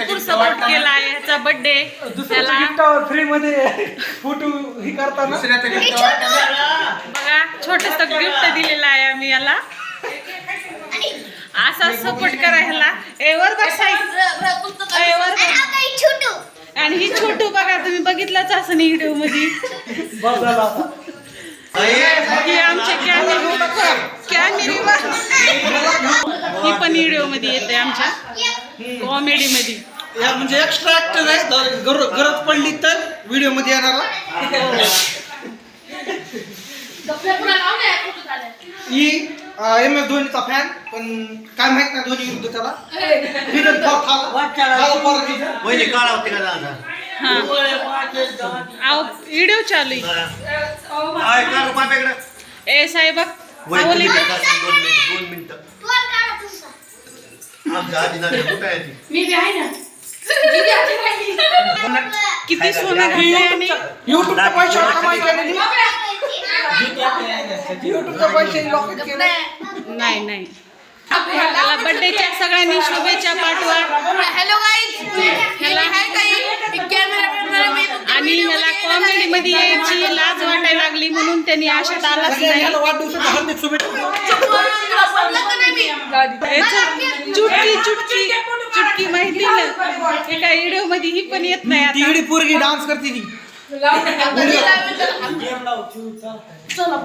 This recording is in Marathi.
भरपूर सपोर्ट केला आहे ह्याचा बर्थडे त्याला. गिफ्टावर फ्री मध्ये फोटो ही करताना? बघा छोटस गिफ्ट दिलेलं आहे आम्ही याला. असा सपोर्ट करा ह्याला. ए वर बघ साई ए, वर बघ. आणि ही छोटू. बघा तुम्ही बघितलंच असं व्हिडिओमध्ये. बस झाला आता. ही आमचे कॅमेरे कॅमेरे ही पण व्हिडिओमध्ये येते आमच्या. कॉमेडी मध्ये या म्हणजे एक्स्ट्रा ऍक्टर आहे. गरज पडली तर व्हिडिओमध्ये येणारा ही एम एस धोनीचा फॅन पण काय माहीत नाही धोनी विरुद्ध त्याला. व्हिडिओ चालू ए साहेब दोन मिनिटं. आमच्या आधी नाही कुठं आहे ती मी बी आहे ना किती सोनं आणि केलेली युट्यूबच्या पैसे केले. नाही नाही. बर्थडेच्या सगळ्यांनी शुभेच्छा पाठवा. हॅलो ह्याला आणि ह्याला कॉमेडी मध्ये यायची लाज वाटायला लागली म्हणून त्यांनी आशात आलाच नाही सगळ्यांना वाढदिवसाच्या हार्दिक शुभेच्छा. चुटकी चुटकी चुटकी माहिती ना. हे काय व्हिडिओमध्ये ही पण येत नाही आता. इडी पोरगी डान्स करते ती. चला